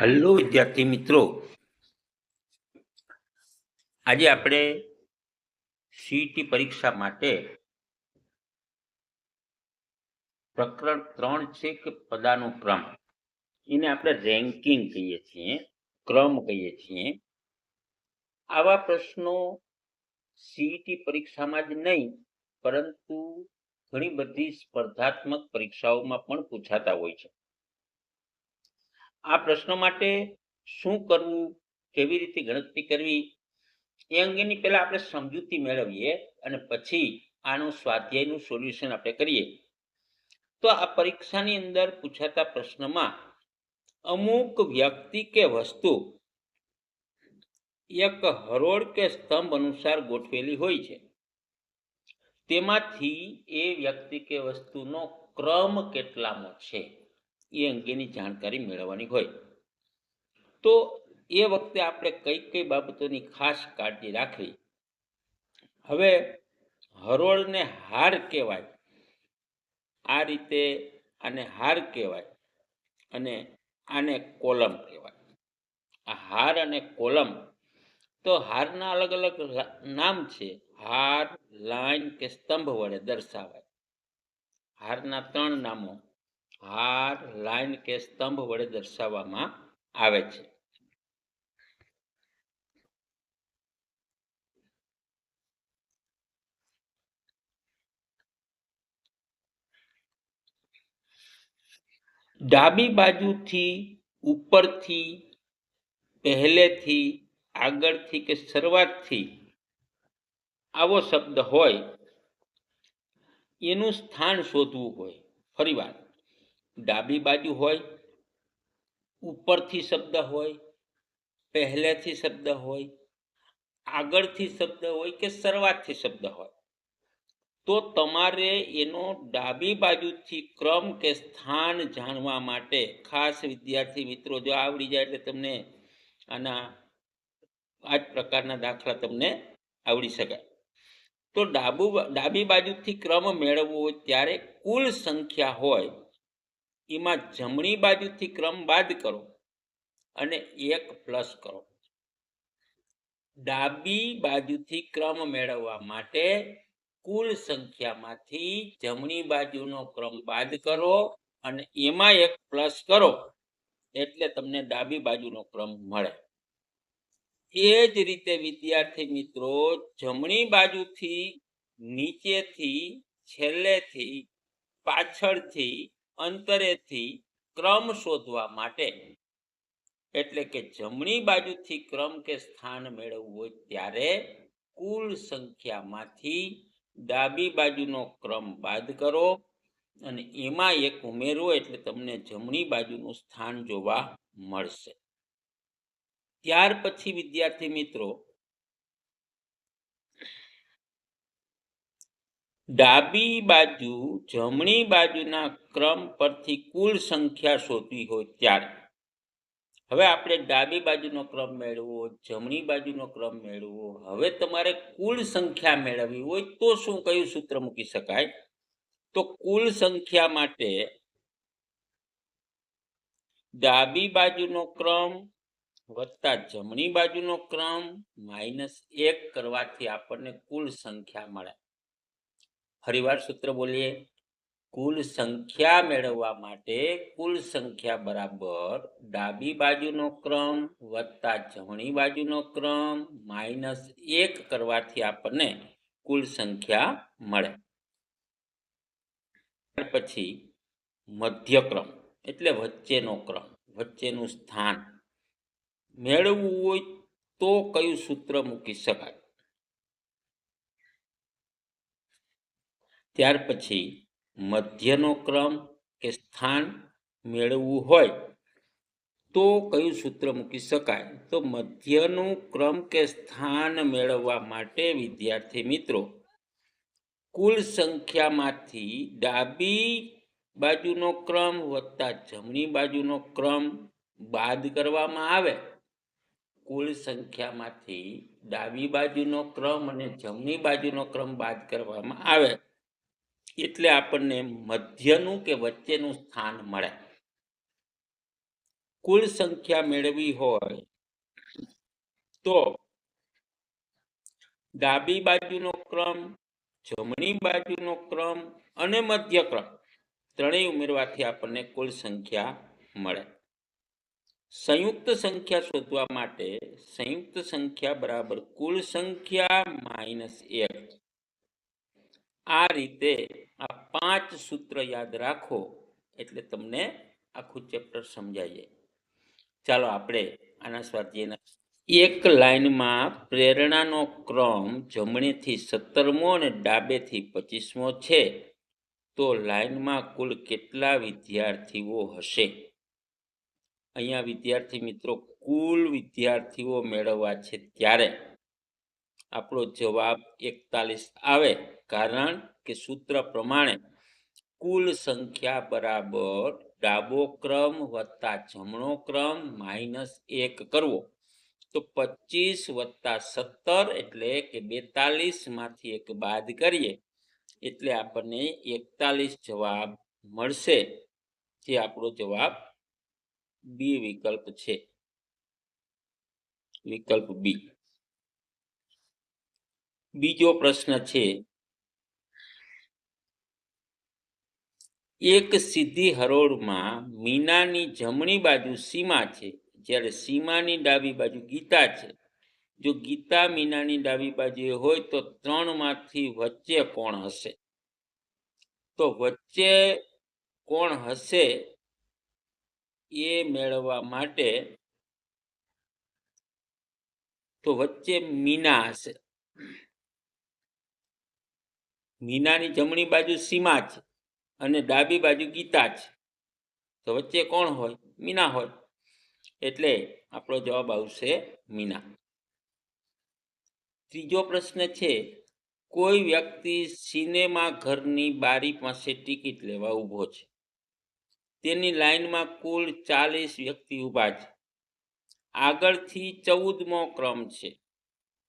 Hello વિદ્યાર્થી મિત્રો. આજે આપણે સીટી પરીક્ષા માટે પ્રકરણ ત્રણ છે કે પદાનુક્રમ. એને આપણે રેન્કિંગ કહીએ છીએ, ક્રમ કહીએ છીએ. આવા પ્રશ્નો સીઈટી પરીક્ષામાં જ નહીં, પરંતુ ઘણી બધી સ્પર્ધાત્મક પરીક્ષાઓમાં પણ પૂછાતા હોય છે. આ પ્રશ્નો માટે શું કરવું, કેવી રીતે ગણતરી કરવી, એ અંગેની પહેલાં આપણે સમજૂતી મેળવીએ અને પછી આનું સ્વાધ્યાયનું સોલ્યુશન આપણે કરીએ. તો આ પરીક્ષાની અંદર પૂછાતા પ્રશ્નમાં, અમુક વ્યક્તિ કે વસ્તુ એક હરોળ કે સ્તંભ અનુસાર ગોઠવેલી હોય છે. તેમાંથી એ વ્યક્તિ કે વસ્તુનો ક્રમ કેટલામો છે? એ અંગેની જાણકારી મેળવવાની હોય. તો એ વખતે આપણે કઈ કઈ બાબતોની ખાસ કાળજી રાખવી? હવે હરોળને હાર કહેવાય. આ રીતે આને હાર કહેવાય અને આને કોલમ કહેવાય. આ હાર અને કોલમ તો હારના અલગ અલગ નામ છે. હાર, લાઈન કે સ્તંભ વડે દર્શાવાય. હારના ત્રણ નામો. હાર, લાઈન કે સ્તંભ વડે દર્શાવવામાં આવે છે. ડાબી બાજુથી ઉપરથી, પહેલેથી, આગળથી કે શરૂઆતથી આવો શબ્દ હોય, એનું સ્થાન શોધવું હોય. ફરીવાર ડાબી બાજુ હોય, ઉપરથી શબ્દ હોય, પહેલેથી શબ્દ હોય, આગળથી શબ્દ હોય કે શરૂઆતથી શબ્દ હોય. તો તમારે એનો ડાબી બાજુથી ક્રમ કે સ્થાન જાણવા માટે ખાસ વિદ્યાર્થી મિત્રો, જો આવડી જાય એટલે તમને આના આ જ પ્રકારના દાખલા તમને આવડી શકાય. તો ડાબુ ડાબી બાજુથી ક્રમ મેળવવો ત્યારે કુલ સંખ્યા હોય એમાં જમણી બાજુથી ક્રમ બાદ કરો અને એક પ્લસ કરો. ડાબી બાજુથી ક્રમ મેળવવા માટે કુલ સંખ્યામાંથી જમણી બાજુનો ક્રમ બાદ કરો અને એમાં એક પ્લસ કરો એટલે તમને ડાબી બાજુનો ક્રમ મળે. એ જ રીતે વિદ્યાર્થી મિત્રો, જમણી બાજુથી નીચેથી છેલ્લેથી પાછળથી અંતરેથી ક્રમ શોધવા માટે. એટલે કે જમણી બાજુથી ક્રમ કે સ્થાન મેળવવું હોય ત્યારે કુલ સંખ્યામાંથી ડાબી બાજુનો ક્રમ બાદ કરો અને એમાં એક ઉમેરો એટલે તમને જમણી બાજુનું સ્થાન જોવા મળશે. ત્યાર પછી વિદ્યાર્થી મિત્રો, ડાબી બાજુ જમણી બાજુના ક્રમ પરથી કુલ સંખ્યા શોધવી હોય ત્યારે. હવે આપણે ડાબી બાજુનો ક્રમ મેળવવો, જમણી બાજુનો ક્રમ મેળવવો. હવે તમારે કુલ સંખ્યા મેળવવી હોય તો શું કયું સૂત્ર મૂકી શકાય? તો કુલ સંખ્યા માટે ડાબી બાજુનો ક્રમ વત્તા જમણી બાજુનો ક્રમ માઇનસ એક કરવાથી આપણને કુલ સંખ્યા મળે. ફરીવાર સૂત્ર બોલીએ. કુલ સંખ્યા મેળવવા માટે કુલ સંખ્યા બરાબર ડાબી બાજુનો ક્રમ વત્તા જમણી બાજુનો ક્રમ માઇનસ એક કરવાથી આપણને કુલ સંખ્યા મળે. ત્યાર પછી મધ્યક્રમ, એટલે વચ્ચેનો ક્રમ, વચ્ચેનું સ્થાન. મેળવવું હોય તો કયું સૂત્ર મૂકી શકાય? ત્યાર પછી મધ્યનો ક્રમ કે સ્થાન મેળવવું હોય તો કયું સૂત્ર મૂકી શકાય? તો મધ્યનું ક્રમ કે સ્થાન મેળવવા માટે, વિદ્યાર્થી મિત્રો, કુલ સંખ્યામાંથી ડાબી બાજુનો ક્રમ વત્તા જમણી બાજુનો ક્રમ બાદ કરવામાં આવે. કુલ સંખ્યામાંથી ડાબી બાજુનો ક્રમ અને જમણી બાજુનો ક્રમ બાદ કરવામાં આવે. એટલે આપણને મધ્યનું કે વચ્ચેનું સ્થાન મળે. કુલ સંખ્યા મેળવી હોય તો ડાબી બાજુનો ક્રમ, જમણી બાજુનો ક્રમ અને મધ્યક્રમ ત્રણેય ઉમેરવાથી આપણને કુલ સંખ્યા મળે. સંયુક્ત સંખ્યા શોધવા માટે સંયુક્ત સંખ્યા બરાબર કુલ સંખ્યા માઇનસ એક. આ રીતે આ પાંચ સૂત્ર યાદ રાખો એટલે તમને આખું ચેપ્ટર સમજાઈ જાય. ચાલો આપણે આના સ્વાધ્યાયના એક લાઈનમાં પ્રેરણાનો ક્રમ જમણેથી સત્તરમો અને ડાબેથી પચીસમો છે. તો લાઈનમાં કુલ કેટલા વિદ્યાર્થીઓ હશે? અહીંયા વિદ્યાર્થી મિત્રો કુલ વિદ્યાર્થીઓ મેળવવા છે ત્યારે આપણો જવાબ એકતાલીસ આવે. કારણ કે સૂત્ર પ્રમાણે કુલ સંખ્યા બરાબર ડાબો ક્રમ વત્તા જમણો ક્રમ માઇનસ એક કરવો. તો પચીસ વત્તા સત્તર એટલે કે બેતાલીસમાંથી એક બાદ કરીએ એટલે આપણને એકતાલીસ જવાબ મળશે. જે આપણો જવાબ બી વિકલ્પ છે. વિકલ્પ બી. બીજો પ્રશ્ન છે એક સીધી હરોળમાં મીનાની જમણી બાજુ સીમા છે, જ્યારે સીમાની ડાબી બાજુ ગીતા છે. જો ગીતા મીનાની ડાબી બાજુએ હોય તો ત્રણમાંથી વચ્ચે કોણ હશે? તો વચ્ચે કોણ હશે એ મેળવવા માટે તો વચ્ચે મીના હશે. મીનાની જમણી બાજુ સીમા છે. અને ડાબી બાજુ ગીતા છે. તો વચ્ચે કોણ હોય? મીના હોય. એટલે આપણો જવાબ આવશે મીના. ત્રીજો પ્રશ્ન છે, કોઈ વ્યક્તિ સિનેમા ઘરની બારી પાસે ટિકિટ લેવા ઊભો છે. તેની લાઇનમાં કુલ ચાલીસ વ્યક્તિ ઊભા છે. આગળથી ચૌદમો ક્રમ છે.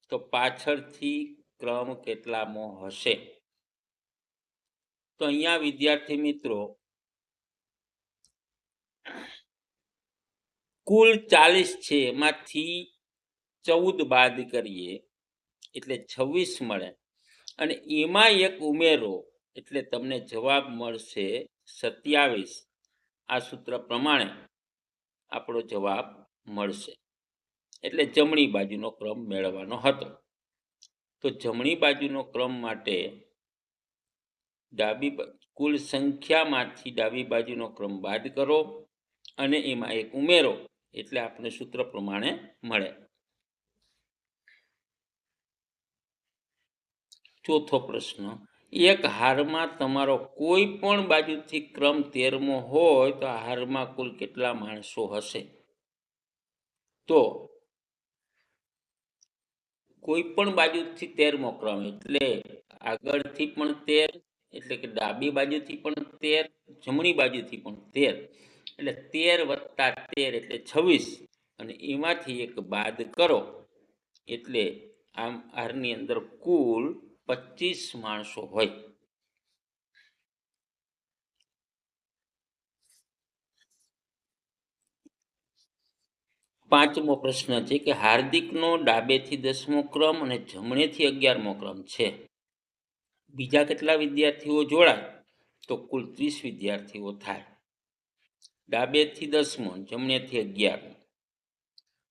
તો પાછળથી ક્રમ કેટલામો હશે? તો અહીંયા વિદ્યાર્થી મિત્રો, કુલ ચાલીસ છે, એમાંથી ચૌદ બાદ કરીએ, એટલે છવ્વીસ મળે. અને એમાં એક ઉમેરો, એટલે તમને જવાબ મળશે સત્યાવીસ. આ સૂત્ર પ્રમાણે આપણો જવાબ મળશે. એટલે જમણી બાજુનો ક્રમ મેળવવાનો હતો. તો જમણી બાજુનો ક્રમ માટે ડાબી કુલ સંખ્યામાંથી ડાબી બાજુનો ક્રમ બાદ કરો અને એમાં એક ઉમેરો, એટલે આપણે સૂત્ર પ્રમાણે મળે. ચોથો પ્રશ્ન, એક હારમાં તમારો કોઈ પણ બાજુથી ક્રમ તેરમો હોય તો હારમાં કુલ કેટલા માણસો હશે? તો કોઈ પણ બાજુથી તેરમો ક્રમ, એટલે આગળથી પણ તેર એટલે કે ડાબી બાજુથી પણ તેર, જમણી બાજુથી પણ તેર. એટલે તેર વત્તા તેર એટલે છવ્વીસ. અને એમાંથી એક બાદ કરો. એટલે આમ હારની અંદર કુલ પચીસ માણસો હોય. પાંચમો પ્રશ્ન છે કે હાર્દિકનો ડાબેથી દસમો ક્રમ અને જમણેથી અગિયારમો ક્રમ છે. બીજા કેટલા વિદ્યાર્થીઓ જોડાય? તો કુલ ત્રીસ વિદ્યાર્થીઓ થાય. ડાબેથી દસમો જમણેથી અગિયારમો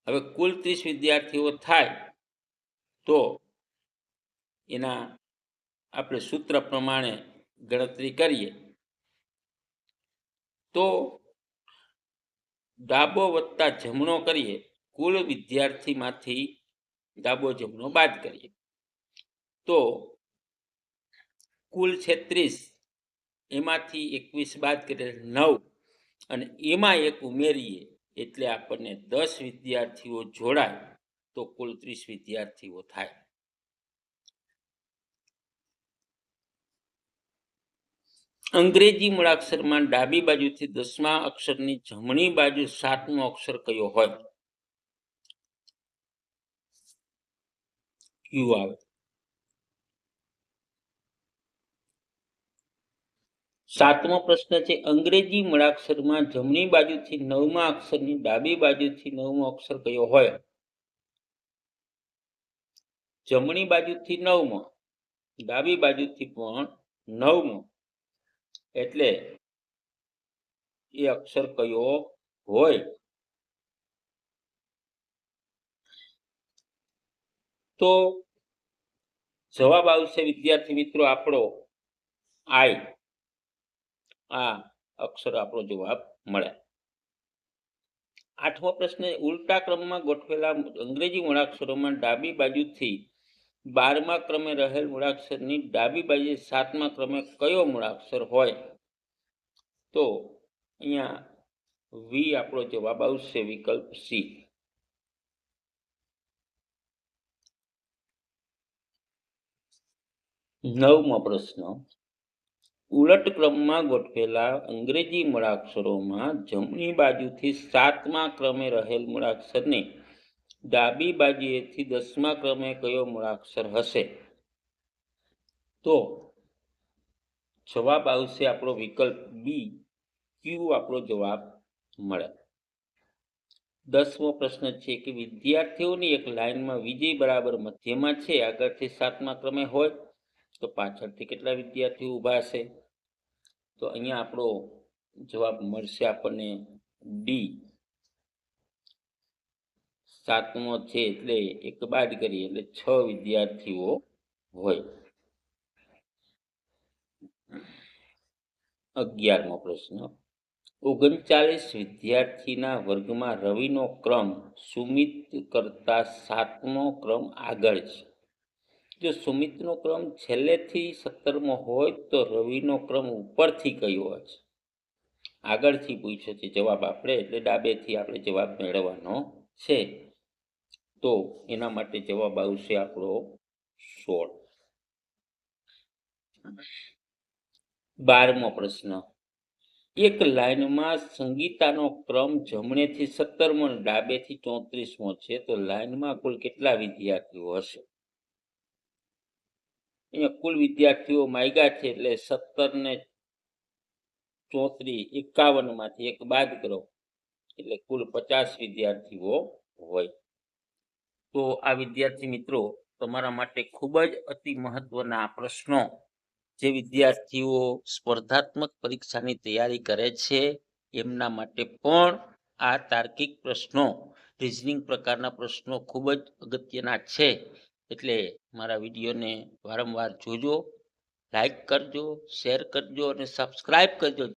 હવે કુલ ત્રીસ વિદ્યાર્થીઓ થાય, તો એના આપણે સૂત્ર પ્રમાણે ગણતરી કરીએ. તો ડાબો વત્તા જમણો કરીએ, કુલ વિદ્યાર્થીમાંથી ડાબો જમણો બાદ કરીએ. તો કુલ છત્રીસ, એમાંથી એકવીસ બાદ કરીએ નવ અને એમાં એક ઉમેરીએ એટલે આપણને દસ વિદ્યાર્થીઓ જોડાય, તો કુલ ત્રીસ વિદ્યાર્થીઓ થાય. અંગ્રેજી મૂળાક્ષરમાં ડાબી બાજુથી દસમા અક્ષરની જમણી બાજુ સાતમો અક્ષર કયો હોય? યુ આવે. સાતમો પ્રશ્ન છે, અંગ્રેજી મૂળાક્ષરમાં જમણી બાજુથી નવમા અક્ષરની ડાબી બાજુથી નવમો અક્ષર કયો હોય? જમણી બાજુથી નવમો, ડાબી બાજુથી પણ નવમો. એટલે એ અક્ષર કયો હોય? તો જવાબ આવશે વિદ્યાર્થી મિત્રો આપણો આઈ. આ અક્ષર આપણો જવાબ મળે. આઠમો પ્રશ્ન ઉલટા ક્રમમાં ગોઠવેલા અંગ્રેજી મૂળાક્ષરોમાં ડાબી બાજુથી બારમા ક્રમે રહેલ મૂળાક્ષરની ડાબી બાજુએ સાતમા ક્રમે કયો મૂળાક્ષર હોય? તો અહીંયા વી આપણો જવાબ આવશે વિકલ્પ સી. નવમો પ્રશ્ન. ઉલટ ક્રમમાં ગોઠવેલા અંગ્રેજી મૂળાક્ષરોમાં જમણી બાજુથી સાતમા ક્રમે રહેલ મૂળાક્ષરને ડાબી બાજુએથી દસમા ક્રમે કયો મૂળાક્ષર હશે? તો જવાબ આવશે આપણો વિકલ્પ બી. ક્યુ આપણો જવાબ મળે. દસમો પ્રશ્ન છે કે વિદ્યાર્થીઓની એક લાઈનમાં વિજય બરાબર મધ્યમાં છે, આગળથી સાતમા ક્રમે હોય? તો પાછળથી કેટલા વિદ્યાર્થીઓ ઊભા હશે? તો અહીંયા આપણો જવાબ મળશે આપણને ડી સાતમો છે એટલે એક બાદ કરીએ એટલે છ વિદ્યાર્થીઓ હોય. અગિયારમો પ્રશ્ન. ઓગણચાલીસ વિદ્યાર્થીના વર્ગમાં રવિનો ક્રમ સુમિત કરતા સાતમો ક્રમ આગળ છે. જો સુમિતનો ક્રમ છેલ્લેથી સત્તરમો હોય તો રવિનો ક્રમ ઉપરથી કયો હશે? આગળથી પૂછ્યો છે જવાબ આપણે, એટલે ડાબેથી આપણે જવાબ મેળવવાનો છે. તો એના માટે જવાબ આવશે આપણો સોળ. બારમો પ્રશ્ન. એક લાઈનમાં સંગીતાનો ક્રમ જમણેથી સત્તરમો ડાબેથી ચોત્રીસમો છે. તો લાઈનમાં કુલ કેટલા વિદ્યાર્થીઓ હશે? અહીંયા કુલ વિદ્યાર્થીઓ માગ્યા છે એટલે સત્તર ને ચોત્રીસ એકાવનમાંથી એક બાદ કરો. એટલે કુલ પચાસ વિદ્યાર્થીઓ હોય. તો આ વિદ્યાર્થી મિત્રો, તમારા માટે ખૂબ જ અતિ મહત્વના પ્રશ્નો જે વિદ્યાર્થીઓ સ્પર્ધાત્મક પરીક્ષાની તૈયારી કરે છે, એમના માટે પણ આ તાર્કિક પ્રશ્નો, રિઝનિંગ પ્રકારના પ્રશ્નો ખૂબ જ અગત્યના છે. એટલે મારા વિડીયોને વારંવાર જોજો લાઈક કરજો શેર કરજો અને સબસ્ક્રાઈબ કરજો.